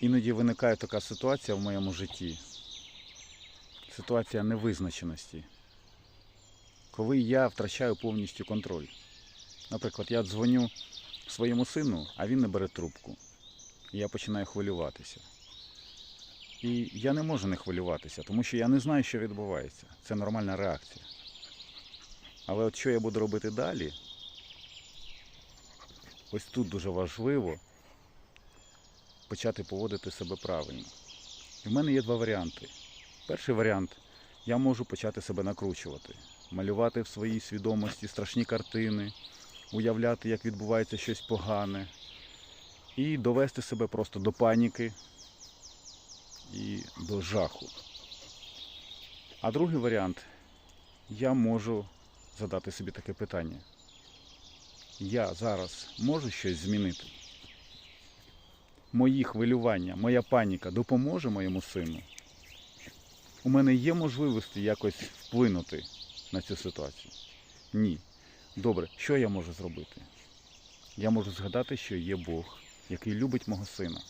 Іноді виникає така ситуація в моєму житті. Ситуація невизначеності. Коли я втрачаю повністю контроль. Наприклад, я дзвоню своєму сину, а він не бере трубку. І я починаю хвилюватися. І я не можу не хвилюватися, тому що я не знаю, що відбувається. Це нормальна реакція. Але от що я буду робити далі? Ось тут дуже важливо почати поводити себе правильно. І в мене є два варіанти. Перший варіант я можу почати себе накручувати, малювати в своїй свідомості страшні картини, уявляти, як відбувається щось погане, і довести себе просто до паніки і до жаху. А другий варіант я можу задати собі таке питання. Я зараз можу щось змінити? Мої хвилювання, моя паніка допоможе моєму сину? У мене є можливості якось вплинути на цю ситуацію? Ні. Добре, що я можу зробити? Я можу згадати, що є Бог, який любить мого сина.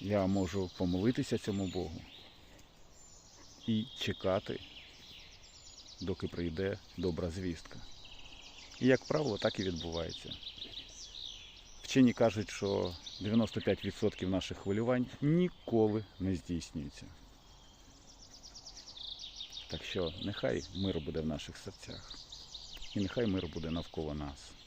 Я можу помолитися цьому Богу і чекати, доки прийде добра звістка. І, як правило, так і відбувається. Вчені кажуть, що 95% наших хвилювань ніколи не здійснюються. Так що нехай мир буде в наших серцях. І нехай мир буде навколо нас.